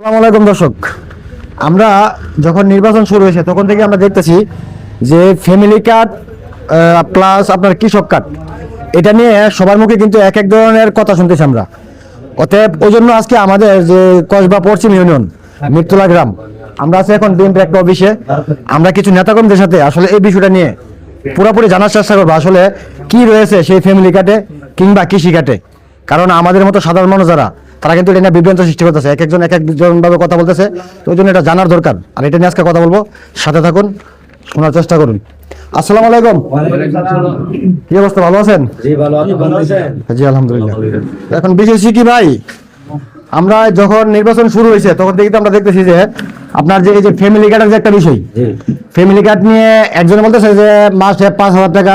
আসসালামু আলাইকুম দর্শক। আমরা যখন নির্বাচন শুরু হয়েছে, তখন থেকে আমরা দেখতেছি যে ফ্যামিলি কার্ড প্লাস আপনার কৃষক কার্ড এটা নিয়ে সবার মুখে কিন্তু এক এক ধরনের কথা শুনতেছি আমরা। অতএব ওই জন্য আজকে আমাদের যে কসবা পশ্চিম ইউনিয়ন মৃত্যুলা গ্রাম, আমরা আছি এখন বিএনপি একটা অফিসে আমরা কিছু নেতাকর্মীদের সাথে আসলে এই বিষয়টা নিয়ে পুরোপুরি জানার চেষ্টা করব, আসলে কি রয়েছে সেই ফ্যামিলি কার্ডে কিংবা কৃষি কার্ডে কারণ আমাদের মতো সাধারণ মানুষ যারা তারা কিন্তু এটা নিয়ে বিভ্রান্ত সৃষ্টি করতেছে। এক একজন এক একজনভাবে কথা বলতেছে। তো ওই জন্য এটা জানার দরকার। আর এটা নিয়ে আজকে কথা বলব। সাথে থাকুন শোনার চেষ্টা করুন। আসসালামু আলাইকুম। কি অবস্থা ভালো আছেন? জি ভালো আছেন জি আলহামদুলিল্লাহ। এখন বিশেষ কি ভাই? আমরা যখন নির্বাচন শুরু হয়েছে তখন থেকে আমরা দেখতেছি যে আপনার যে এই যে ফ্যামিলি কার্ডের যে একটা বিষয় ফ্যামিলি কার্ড নিয়ে একজন বলতেছে যে মাসে পাঁচ হাজার টাকা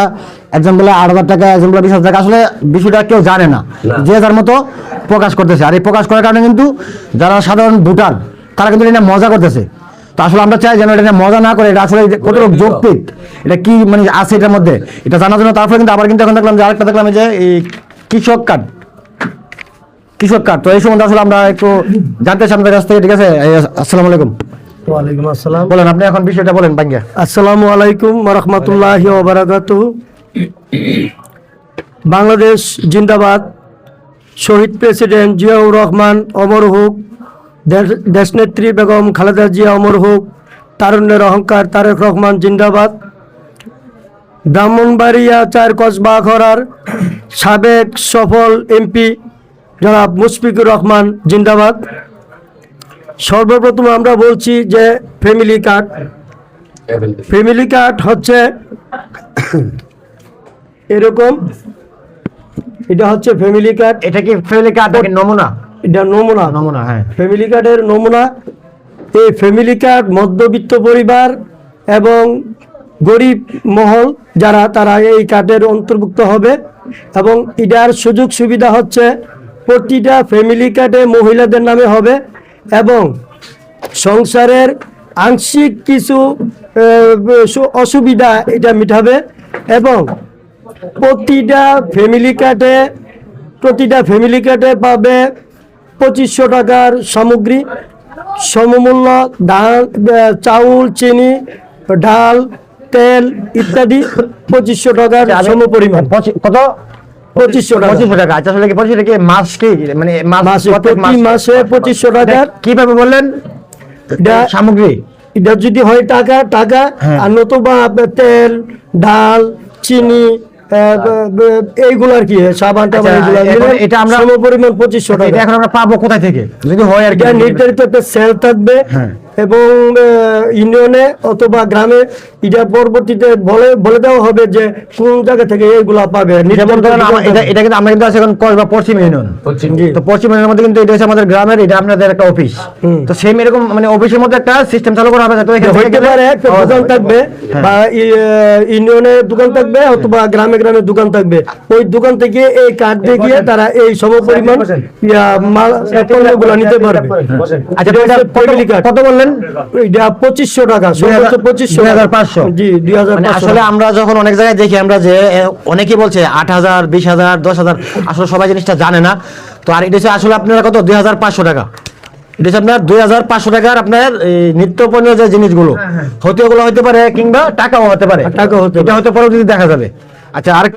একজন বলে আট হাজার টাকা একজন বলে বিশ হাজার টাকা। আসলে বিষয়টা কেউ জানে না। না। যে যার মতো প্রকাশ করতেছে। আর এই প্রকাশ করার কারণে কিন্তু যারা সাধারণ ভোটার তারা কিন্তু এটা মজা করতেছে। তো আসলে আমরা চাই যেন এটা মজা না করে এটা আসলে কতটুকু যৌক্তিক। এটা কি মানে আছে এটার মধ্যে? এটা জানার জন্য তারপরে কিন্তু আবার কিন্তু এখন দেখলাম যে আরেকটা দেখলাম যে এই কৃষক কার্ড কৃষক কার্ড। তো এই সম্বন্ধে আসলে আমরা একটু জানতে চাই আপনাদের কাছ থেকে ঠিক আছে? আসসালামু আলাইকুম। ওয়ালাইকুম আসসালাম। বলেন আপনি এখন বিষয়টা বলেন বাঙ্গিয়া আসসালামু আলাইকুম রহমতুল্লাহ ওবরাকাত বাংলাদেশ জিন্দাবাদ। শহীদ প্রেসিডেন্ট জিয়াউর রহমান অমর হোক। দেশ- দেশনেত্রী বেগম খালেদা জিয়া অমর হোক। তারুণ্যের অহংকার তারেক রহমান জিন্দাবাদ। ব্রাহ্মণবাড়িয়া চার কসবা খরার সাবেক সফল এমপি জনাব মুশফিকুর রহমান জিন্দাবাদ। সর্বপ্রথম আমরা বলছি যে ফ্যামিলি কার্ড ফ্যামিলি কার্ড হচ্ছে এরকম এটা হচ্ছে ফ্যামিলি কার্ড এটা কি ফ্যামিলি কার্ড নমুনা? এটা নমুনা। নমুনা হ্যাঁ। ফ্যামিলি কার্ডের নমুনা। এই ফ্যামিলি কার্ড মধ্যবিত্ত পরিবার এবং গরিব মহল যারা তারা এই কার্ডের অন্তর্ভুক্ত হবে এবং এটার সুযোগ সুবিধা হচ্ছে প্রতিটা ফ্যামিলি কার্ডে মহিলাদের নামে হবে এবং সংসারের আংশিক কিছু অসুবিধা এটা মিটাবে এবং প্রতিটা ফ্যামিলি কার্ডে প্রতিটা ফ্যামিলি কার্ডে পাবে পঁচিশশো টাকার সামগ্রী। সমমূল্য ডাল আহ, চাউল চিনি ডাল তেল ইত্যাদি পঁচিশশো টাকার সম পরিমাণ পঁচি- কত? পঁচিশশো টাকা। পঁচিশশো টাকা। আচ্ছা আসলে কি পঁচিশশো টাকা মাস কি মানে মাসে প্রতি মাসে? পঁচিশশো টাকার কীভাবে বললেন? সামগ্রী। এটা যদি হয় টাকা টাকা হ্যাঁ। আর নতুবা তেল ডাল চিনি এইগুলো আর কি সাবান টাবান আচ্ছা, এগুলো এটা আমরা- পরিমাণ পঁচিশশো এটা টাকা। এখন আমরা পাবো কোথায় থেকে? যদি হয় আর কি নির্ধারিত একটা সেল থাকবে। হ্যাঁ। এবং ইউনিয়নে অথবা গ্রামে এটা পরবর্তীতে বলে বলে দেওয়া হবে যে কোন জায়গা থেকে এইগুলা পাবে। যেমন ধরেন এটা এটা কিন্তু আমরা কিন্তু আছি এখন কসবা পশ্চিম ইউনিয়ন। তো পশ্চিম ইউনিয়নের মধ্যে কিন্তু এটা হচ্ছে আমাদের গ্রামের এটা আপনাদের একটা অফিস তো সেম এরকম মানে অফিসের মধ্যে একটা সিস্টেম চালু করা হবে ওইখান হইতে পারে একটা দোকান থাকবে হ্যাঁ। বা ইউনিয়নে দোকান থাকবে অথবা গ্রামে গ্রামে দোকান থাকবে। ওই দোকান থেকে এই কার্ড দিয়ে গিয়ে তারা এই সম পরিমাণ মাল নিতে পারবে। আচ্ছা। কত বললেন? এটা পঁচিশশো টাকা পঁচিশশো হাজার পাঁচশো। জি দুই হাজার মানে আসলে আমরা যখন অনেক জায়গায় দেখি আমরা যে অনেকেই বলছে আট হাজার বিশ হাজার দশ হাজার আসলে সবাই জিনিসটা জানে না। তো আর এটা আসলে আপনারা কত? দুই হাজার পাঁচশো টাকা। এটা হচ্ছে আপনার দুই হাজার পাঁচশো টাকার আপনার এই নিত্য পণ্যের যে জিনিসগুলো হতে ওগুলো হতে পারে কিংবা টাকাও হতে পারে। টাকাও হতে এটা দেখা যাবে। আচ্ছা আর